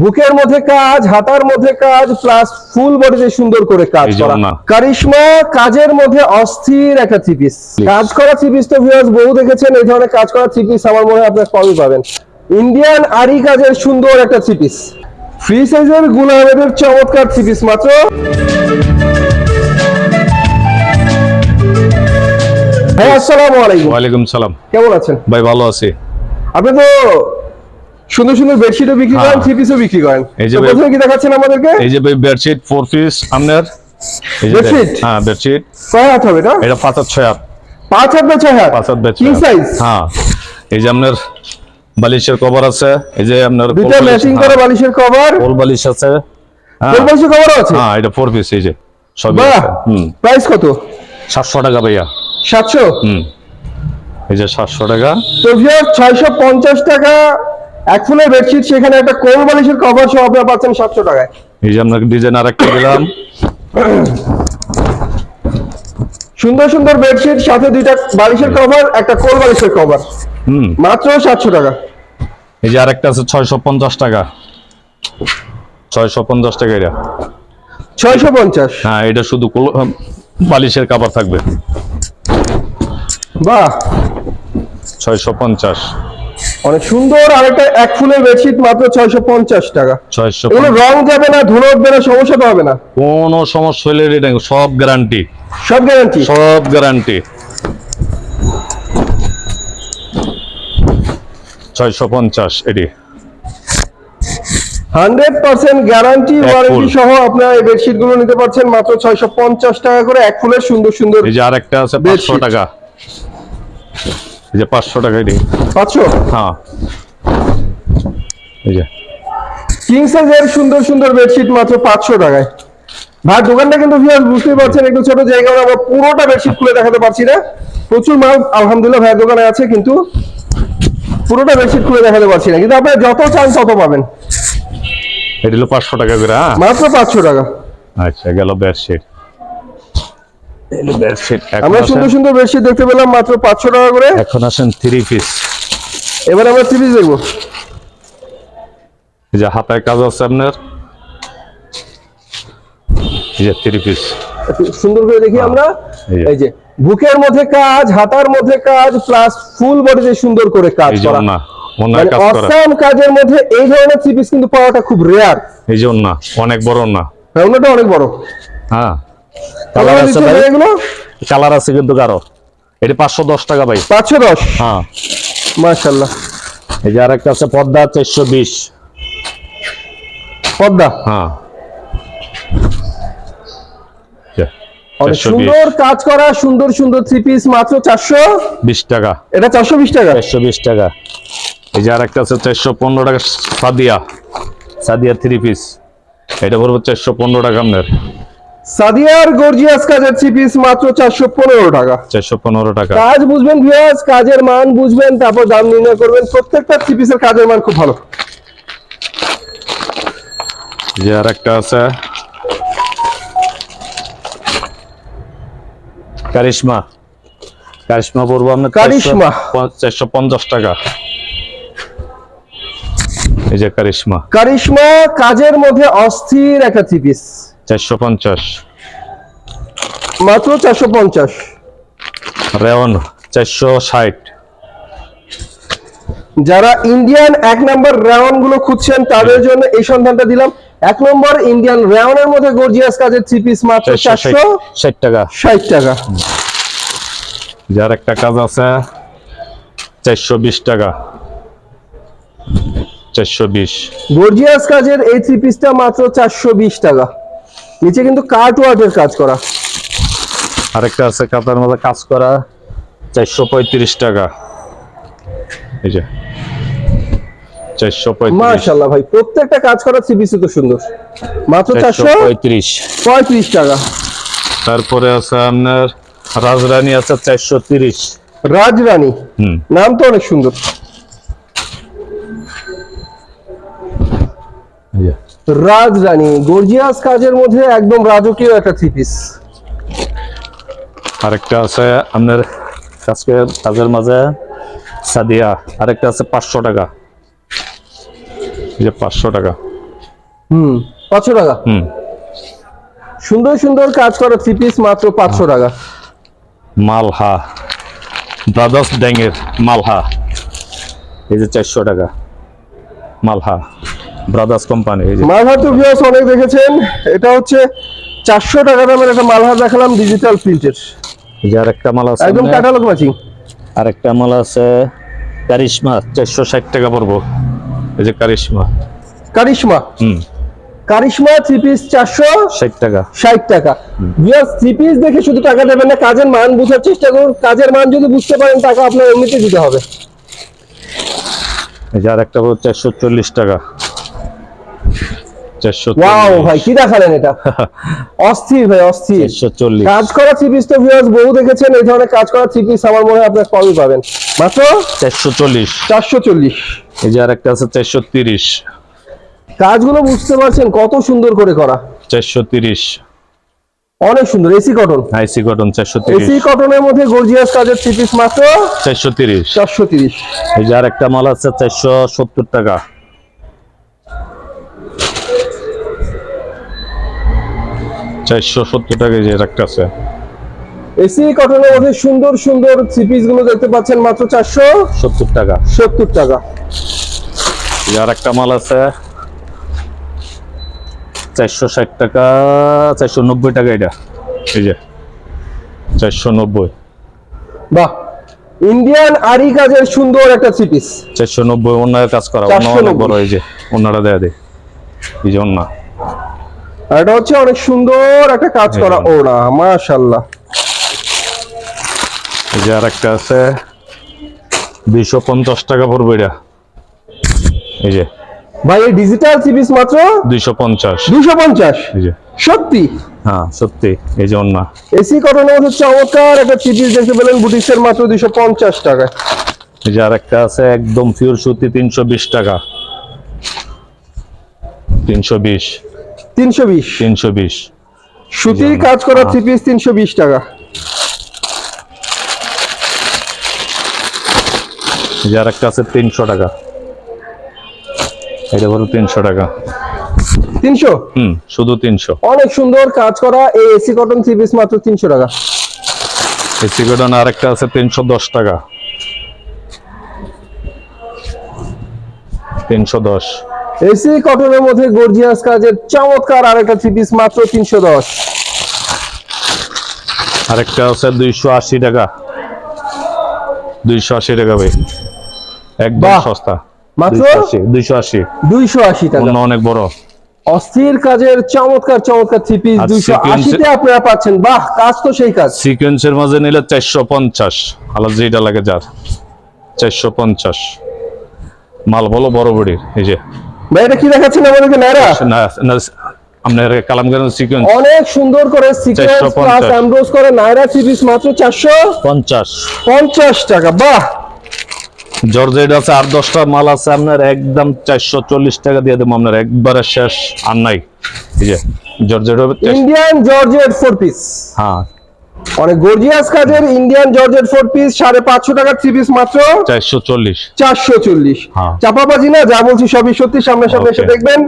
বুকের মধ্যে কাজ হাতার মধ্যে কাজ প্লাস ফুল বডিতে সুন্দর করে কাজ করা। কারিশমা কাজের মধ্যে অস্থির একটা থ্রি পিস কাজ করা থ্রি পিস তো ভিউয়ার্স বহু দেখেছেন এই ধরনের কাজ করা থ্রি পিস আমার মনে হয় আপনার কমই পাবেন। ইন্ডিয়ান আরি কাজের সুন্দর একটা থ্রি পিস ফ্রি সাইজের গুলামের চমৎকার থ্রি পিস মাত্র। হ্যাঁ আসসালামু আলাইকুম। ওয়ালাইকুম সালাম। কেমন আছেন? ভাই ভালো আছি। আপনি তো সুন্দর সুন্দর বেডশিটও বিক্রি করেন হ্যাঁ। থ্রি পিসও বিক্রি করেন। এই যে প্রথমে কি দেখাচ্ছেন আমাদেরকে? এই যে বেডশিট ফোর পিস আপনার? দেখ- হ্যাঁ বেডশিট। কয় হাত হবে না এটা পাঁচ হাত ছয় হাত। পাঁচ হাত না ছয় হাত? পাঁচ হাত সাইজ হ্যাঁ। এই যে আপনার বালিশের কভার আছে। এই যে আপনার ম্যাচিং হ্যাঁ, করা বালিশের কভার কোল বালিশ আছে। হ্যাঁ। কোল বালিশের কভারও আছে? হ্যাঁ এটা ফোর পিস এই যে। আছে। হুম। প্রাইস কত? সাতশো টাকা ভাইয়া। সাতশো? হুম। এই যে সাতশো টাকা। তো ভিউয়ার ছয়শো পঞ্চাশ টাকা এক ফুলের বেডশিট সেখানে একটা কোল বালিশের কভার সহ আপনারা পাচ্ছেন সাতশো টাকায়। এই যে আপনাকে ডিজাইন আর একটা দিলাম। সুন্দর সুন্দর বেডশিট সাথে দুইটা বালিশের কভার একটা কোল বালিশের কভার হুম। মাত্র সাতশো টাকা। এই যে আরেকটা আছে ছয়শো পঞ্চাশ টাকা। ছয়শো পঞ্চাশ টাকা এটা। ছয়শো পঞ্চাশ? হ্যাঁ এটা শুধু কোল- বালিশের কাপড় থাকবে। বাহ! ছয়শো পঞ্চাশ। অনেক সুন্দর আরেকটা এক ফুলের বেডশিট মাত্র ছয়শো পঞ্চাশ টাকা। ছয়শো রং যাবে না ধুলো উঠবে না সমস্যা তো হবে না। কোনো সমস্যা হলে এটা সব গ্যারান্টি সব গ্যারান্টি সব গ্যারান্টি ছয়শো পঞ্চাশ এটি হান্ড্রেড পার্সেন্ট গ্যারান্টি ওয়ারেন্টি সহ আপনারা এই বেডশিটগুলো নিতে পারছেন মাত্র ছয়শো পঞ্চাশ টাকা করে এক ফুলের সুন্দর সুন্দর এই যে আরেকটা আছে পাঁচশো টাকা। যে পাঁচশো টাকা এটি। পাঁচশো? হ্যাঁ। এই যে। কিং সাইজের সুন্দর সুন্দর বেডশিট মাত্র পাঁচশো টাকায়। ভাই দোকানটা কিন্তু ভিউয়ার্স বুঝতেই পারছেন একটু ছোট জায়গা আমরা পুরোটা বেডশিট খুলে দেখাতে পারছি না। প্রচুর মাল আলহামদুলিল্লাহ ভাইয়ের দোকানে আছে কিন্তু পুরোটা বেডশিট খুলে দেখাতে পারছি না। কিন্তু আপনারা যত চান তত পাবেন। এটি হলো পাঁচশো টাকা করে হ্যাঁ? মাত্র পাঁচশো টাকা। আচ্ছা গেল বেডশিট আমরা সুন্দর সুন্দর বেডশিট দেখতে পেলাম মাত্র পাঁচশো টাকা করে। এখন আসেন থ্রি পিস এবার আমরা থ্রি পিস দেখব। যে হাতায় কাজ আছে আপনার। যে থ্রি পিস সুন্দর করে দেখি আমরা। এই যে। বুকের মধ্যে কাজ হাতার মধ্যে কাজ প্লাস ফুল বডিতে সুন্দর করে কাজ করা। মানে অসাম কাজের মধ্যে এই ধরনের থ্রি পিস কিন্তু পাওয়াটা খুব রেয়ার এই জন্য অনেক বড় ওন্না ওনাটা অনেক বড়। হ্যাঁ। কালার আছে ভাই? এগুলো? কালার আছে কিন্তু কারও এটি পাঁচশো দশ টাকা ভাই। পাঁচশো দশ? হ্যাঁ। মাশাল্লাহ এই যে আরেকটা আছে পদ্মা চারশো বিশ। পদ্মা? হ্যাঁ। সুন্দর কাজ করা সুন্দর সুন্দর থ্রি পিস মাত্র চারশো বিশ টাকা। এটা চারশো বিশ টাকা? চারশো বিশ টাকা। এই যে আরেকটা আছে চারশো পনেরো টাকা সাদিয়া। সাদিয়া থ্রি পিস এটা পড়বে চারশো পনেরো টাকা আপনার। সাদিয়ার গর্জিয়াস কাজের থ্রি পিস মাত্র চারশো পনেরো টাকা। চারশো পনেরো টাকা। কাজ বুঝবেন ভিউয়ার্স কাজের মান বুঝবেন তারপর দাম নির্ণয় করবেন। প্রত্যেকটা থ্রি পিসের কাজের মান খুব ভালো। যে আরেকটা আছে। কারিশমা। কারিশমা পড়ব আপনার কারিশমা। চারশো পঞ্চাশ টাকা। এই যে কারিশমা। কারিশমা কাজের মধ্যে অস্থির একটা থ্রি পিস চারশো পঞ্চাশ। মাত্র চারশো পঞ্চাশ। রেওয়ান চারশো ষাট। যারা ইন্ডিয়ান এক নম্বর রেওয়ানগুলো খুঁজছেন তাদের জন্য এই সন্ধানটা দিলাম। এক নম্বর ইন্ডিয়ান রাউন্ডের মধ্যে গর্জিয়াস কাজের থ্রি পিস মাত্র চারশো চারশো ষাট টাকা। ষাট টাকা। যার একটা কাজ আছে চারশো বিশ টাকা। চারশো বিশ। গর্জিয়াস কাজের এই থ্রি পিসটা মাত্র চারশো বিশ টাকা। নিচে কিন্তু ওয়ার্কের কাজ করা। আরেকটা আছে কাতার মধ্যে কাজ করা চারশো পঁয়ত্রিশ টাকা। এই যে চারশো পঁয়ত্রিশ। মাশাল্লাহ ভাই প্রত্যেকটা কাজ করা থ্রি তো সুন্দর। মাত্র চারশো চারশো পঁয়ত্রিশ। পঁয়ত্রিশ টাকা। তারপরে আছে আপনার রাজরানী আছে চারশো তিরিশ। রাজরানী নাম তো অনেক সুন্দর। রাজরানী গর্জিয়াস কাজের মধ্যে একদম রাজকীয় একটা থ্রি পিস আরেকটা আছে আপনার কাজকে কাজের মাঝে সাদিয়া আরেকটা আছে পাঁচশো টাকা। এই যে পাঁচশো টাকা। হুম পাঁচশো টাকা? হুম। সুন্দর সুন্দর কাজ করা থ্রি পিস মাত্র পাঁচশো টাকা। মালহা ব্রাদার্স ড্যাঙের মালহা। এই যে চারশো টাকা। মালহা। ব্রাদার্স কোম্পানি মালহার তো ভিউয়ার্স অনেক দেখেছেন। এটা হচ্ছে চারশো টাকা দামের একটা মালহার দেখালাম ডিজিটাল প্রিন্টের এই যে আরেকটা মাল আছে একদম। ক্যাটালগ ম্যাচিং আরেকটা মাল আছে কারিশমা চারশো ষাট টাকা পড়ব। এই যে কারিশমা। কারিশমা। হুম। কারিশমা থ্রি পিস চারশো ষাট টাকা। ষাট টাকা। ভিউয়ার্স থ্রি পিস দেখে শুধু টাকা দেবেন না কাজের মান বোঝার চেষ্টা করুন। কাজের মান যদি বুঝতে পারেন টাকা আপনার এমনিতে দিতে হবে। এই যে আরেকটা চারশো চল্লিশ টাকা। ওয়াও ভাই কি দেখালেন এটা? অস্থির ভাই অস্থির। কাজ করা থ্রি পিস তো ভিউয়ার্স বহু দেখেছেন এই ধরনের কাজ করা থ্রি পিস আমার মনে হয় আপনার কমই পাবেন। মাত্র চারশো চল্লিশ। চারশো চল্লিশ। এই যে আরেকটা আছে চারশো তিরিশ। কাজগুলো বুঝতে পারছেন কত সুন্দর করে করা। চারশো তিরিশ। অনেক সুন্দর এসি কটন আইসি কটন চারশো এসি তিরিশ কটনের মধ্যে গর্জিয়াস কাজের থ্রি পিস মাত্র চারশো তিরিশ। চারশো তিরিশ। এই যে আরেকটা মাল আছে চারশো সত্তর টাকা। চারশো সত্তর টাকা যে একটা আছে। এসি কটনের মধ্যে সুন্দর সুন্দর থ্রি পিসগুলো দেখতে পাচ্ছেন মাত্র চারশো সত্তর টাকা। সত্তর টাকা। যে আরেকটা মাল আছে। চারশো ষাট টাকা চারশো নব্বই টাকা এটা। এই যে চারশো নব্বই। বাহ ইন্ডিয়ান আরি কাজের সুন্দর একটা থ্রি পিস চারশো নব্বই অন্যায় কাজ করা অন্য অনেক বড় এই যে অন্যটা দেয়া দে। এই যে অন্য। আর এটা হচ্ছে অনেক সুন্দর একটা কাজ করা একদম। ওরা মাশাল্লাহ এই যে আরেকটা আছে। দুইশো পঞ্চাশ টাকা পড়বে এটা। এই যে। ভাই এই ডিজিটাল থ্রি মাত্র দুইশো পঞ্চাশ। দুশো পঞ্চাশ? এই যে। সত্যি? হ্যাঁ সত্যি। এই যে অন্য এসি কটনের মধ্যে চমৎকার একটা থ্রি পিস দেখতে পেলেন বুটিক্সের মাত্র দুশো পঞ্চাশ টাকা এই যে আরেকটা আছে একদম পিওর সুতি তিনশো বিশ টাকা। তিনশো বিশ। তিনশো বিশ। তিনশো বিশ। সুতির কাজ করা থ্রি পিস তিনশো বিশ টাকা। এই যে আরেকটা আছে তিনশো টাকা। এটা হলো তিনশো টাকা। তিনশো? হুম শুধু তিনশো। অনেক সুন্দর কাজ করা এই এসি কটন থ্রি পিস মাত্র তিনশো টাকা। এসি কটন আরেকটা আছে তিনশো দশ টাকা। তিনশো দশ। এসি কটনের মধ্যে গর্জিয়াস কাজের চমৎকার আরেকটা থ্রি পিস মাত্র তিনশো দশ। আরেকটা আছে দুইশো আশি টাকা। দুইশো আশি টাকা ভাই। একদম। সস্তা। মাত্র? দুইশো আশি দুইশো আশি। টাকা। অনেক বড়। অস্থির কাজের চমৎকার চমৎকার থ্রি পিস দুইশো আশিতে আপনারা পাচ্ছেন। বাহ কাজ তো সেই কাজ। সিকোয়েন্সের মাঝে নিলে চারশো পঞ্চাশ। আলাদা যেটা লাগে যার। চারশো পঞ্চাশ। মাল বলো বড় বড়ির এই যে। ভাই এটা কি দেখাচ্ছেন আমাদেরকে নাইরা না না আপনার কালাম করেন সিকোয়েন্স অনেক সুন্দর করে সিকোয়েন্স প্লাস এমব্রোজ করে নাইরা পিস মাত্র চারশো পঞ্চাশ। পঞ্চাশ টাকা বাহ! জর্জেট আছে আর দশটা মাল আছে আপনার একদম চারশো চল্লিশ টাকা দিয়ে দেবো আপনার একবারে শেষ আর নাই। এই যে জর্জেট হবে ইন্ডিয়ান জর্জেট ফোর পিস হ্যাঁ। অনেক গর্জিয়াস কাজের ইন্ডিয়ান জর্জেট ফোর পিস সাড়ে পাঁচশো টাকা থ্রি পিস মাত্র চারশো চল্লিশ। চারশো চল্লিশ। হ্যাঁ। চাপাবাজি না যা বলছি সবই সত্যি সামনে সামনে এসে দেখবেন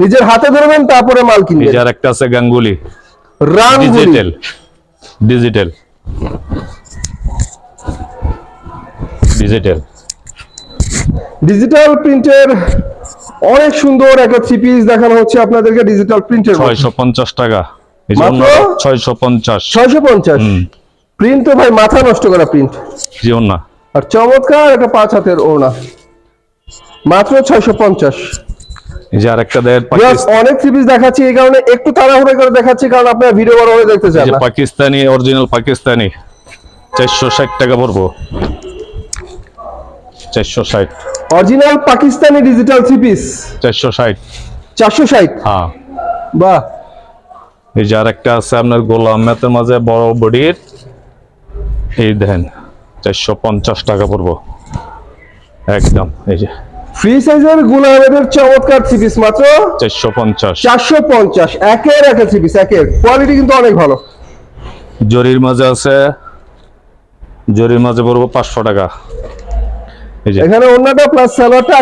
নিজের হাতে ধরবেন তারপরে মাল কিনবেন। আর একটা আছে Ganguly. Digital digital digital digital প্রিন্টের অনেক সুন্দর একটা থ্রি পিস দেখানো হচ্ছে আপনাদেরকে ডিজিটাল প্রিন্টের ছয়শো পঞ্চাশ টাকা? ছয়শো পঞ্চাশ। ছয়শো পঞ্চাশ? প্রিন্ট তো ভাই মাথা নষ্ট করা প্রিন্ট। জীবন না আর চমৎকার একটা পাঁচ হাতের ওনা মাত্র ছয়শো পঞ্চাশ। যে আরেকটা অনেক পিস দেখাচ্ছি এই কারণে একটু তাড়াহুড়ো করে দেখাচ্ছি কারণ আপনারা ভিডিও বড় হয়ে দেখতে চান পাকিস্তানি অরিজিনাল পাকিস্তানি। চারশো ষাট টাকা পড়ব চারশো ষাট। Original Pakistani digital three piece চারশো ষাট। চারশো ষাট? হ্যাঁ। বাহ। এই যে আরেকটা আছে আপনার গোলাম ম্যাথের মাঝে বড় বডির। এই দেখেন চারশো পঞ্চাশ টাকা পড়ব। একদম এই যে। ফ্রি সাইজের গুলামের চমৎকার মাত্র চারশো পঞ্চাশ। চারশো পঞ্চাশ একের একের। কোয়ালিটি কিন্তু অনেক ভালো। জরির মাঝে আছে জরির মাঝে পড়ব পাঁচশো টাকা। এখানে অন্যটা প্লাস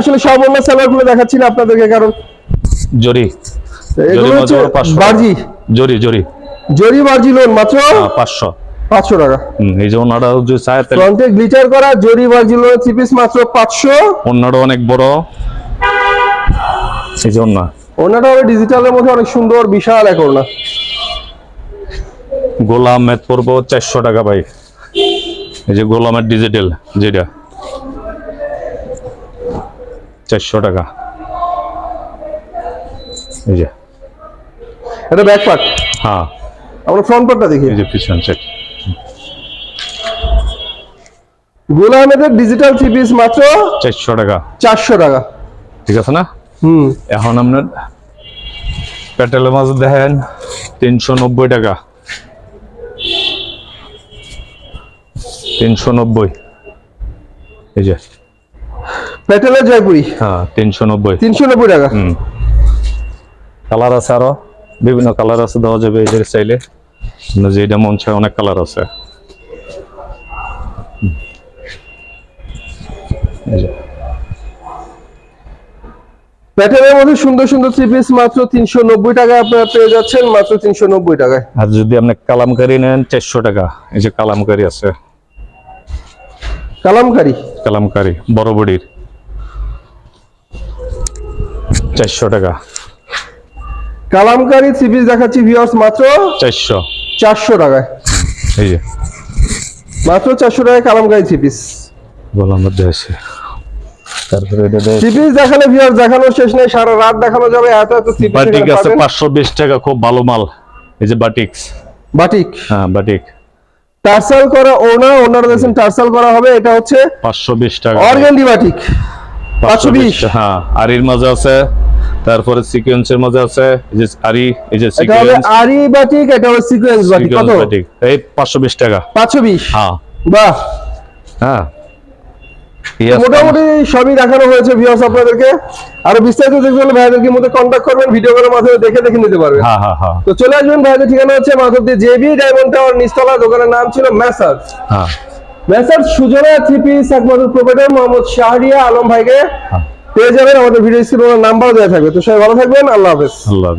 আসলে সব অন্য স্যালোয়ারগুলো দেখাচ্ছি না আপনাদেরকে কারণ জরি। এগুলো জরি হচ্ছে মাঝে পাঁচশো বার্জি জরি জরি। জরি বার্জি লোন মাত্র? হ্যাঁ, পাঁচশো। পাঁচশো টাকা। হুম, এই যে ওনারা যদি চায় ফ্রন্টে গ্লিটার করা জরি বার্জি লোন থ্রি মাত্র পাঁচশো। অন্যটা অনেক বড়। এই যে ওনা। ওনাটা ডিজিটালের মধ্যে অনেক সুন্দর বিশাল এক ওড়না গোলাম মেদ পড়ব চারশো টাকা ভাই। এই যে গোলামের ডিজিটাল যেটা। চারশো টাকা। এই যে। এটা ব্যাক পার্ট হ্যাঁ। আমরা ফ্রন্ট পার্টটা দেখি। এই যে পিছন চেক গোলা আহমেদের ডিজিটাল থ্রি পিস মাত্র চারশো টাকা। চারশো টাকা। ঠিক আছে না? হুম। এখন আপনার পেট্রোলের মাছ দেখেন তিনশো নব্বই টাকা। তিনশো নব্বই। এই যে। প্যাটেলের জয়পুরি। হ্যাঁ তিনশো নব্বই। তিনশো নব্বই টাকা। হুম। কালার আছে আরও? বিভিন্ন কালার আছে দেওয়া যাবে এই যে চাইলে। যেটা মন চায় অনেক কালার আছে। মধ্যে সুন্দর সুন্দর থ্রি পিস মাত্র আপনারা পেয়ে যাচ্ছেন মাত্র তিনশো নব্বই টাকায়। আর যদি আপনি কালামকারি নেন চারশো টাকা। এই যে কালামকারি আছে। কালামকারি? কালামকারি বড় বডির। চারশো টাকা। কালামকারি থ্রি পিস দেখাচ্ছি ভিউয়ার্স মাত্র চারশো। চারশো টাকায়। এই যে। মাত্র চারশো টাকায় কালামকারি থ্রি পিস বলার মধ্যে আছে। তারপরে এটা দেখ থ্রি পিস দেখালে ভিউয়ার্স দেখানোর শেষ নেই সারা রাত দেখানো যাবে এত এত বাটিক আছে পাঁচশো বিশ টাকা খুব ভালো মাল। এই যে বাটিক্স বাটিক? হ্যাঁ বাটিক। টার্সাল করা ওনা ওনার টার্সাল করা হবে এটা হচ্ছে পাঁচশো বিশ টাকা। Organdy batik. পাঁচশো বিশ হ্যাঁ। আরির মাঝে আছে তারপরে সিকোয়েন্সের মাঝে আছে যে আরি এই যে সিকোয়েন্স আরি বাটিক এটা হবে সিকোয়েন্স বাটিক কত? এই পাঁচশো বিশ টাকা। পাঁচশো বিশ? হ্যাঁ। বাহ। হ্যাঁ। মোটামুটি সবই দেখানো হয়েছে ভিউয়ার্স আপনাদেরকে। আরও বিস্তারিত দেখতে হলে ভাইদেরকে মধ্যে কন্ট্যাক্ট করবেন ভিডিও কলের মাধ্যমে দেখে দেখে নিতে পারবেন। হ্যাঁ হ্যাঁ হ্যাঁ। তো চলে আসবেন ভাইদের ঠিকানা হচ্ছে মাধবদী জেবি ডায়মন্ড টাওয়ার নিচতলা দোকানের নাম ছিল ম্যাসার হ্যাঁ। ম্যাসার সুজনা থ্রি পিস একমাত্র প্রোপাইটার মোহাম্মদ শাহরিয়া আলম ভাইকে। হ্যাঁ। পেয়ে যাবেন, আমাদের ভিডিও স্ক্রিনে নাম্বার দেওয়া থাকবে। তো সবাই ভালো থাকবেন, আল্লাহ হাফেজ। আল্লাহ